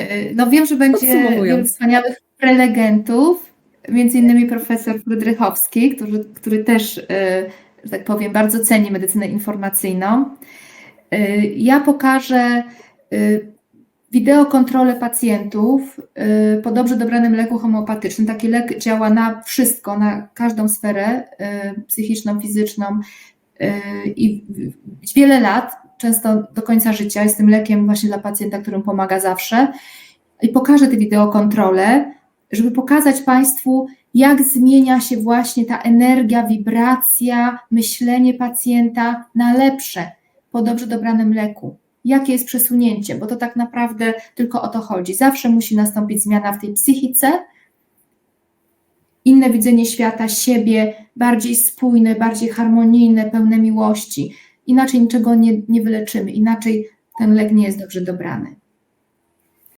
Y, No wiem, że będzie wielu wspaniałych prelegentów, między innymi profesor Frydrychowski, który, który też, y, że tak powiem, bardzo ceni medycynę informacyjną. Y, Ja pokażę y, wideokontrolę pacjentów y, po dobrze dobranym leku homeopatycznym. Taki lek działa na wszystko, na każdą sferę y, psychiczną, fizyczną y, i wiele lat, często do końca życia, jest tym lekiem właśnie dla pacjenta, którym pomaga zawsze. I pokażę te wideokontrole, żeby pokazać Państwu, jak zmienia się właśnie ta energia, wibracja, myślenie pacjenta na lepsze po dobrze dobranym leku. Jakie jest przesunięcie, bo to tak naprawdę tylko o to chodzi. Zawsze musi nastąpić zmiana w tej psychice, inne widzenie świata, siebie, bardziej spójne, bardziej harmonijne, pełne miłości. Inaczej niczego nie, nie wyleczymy, inaczej ten lek nie jest dobrze dobrany.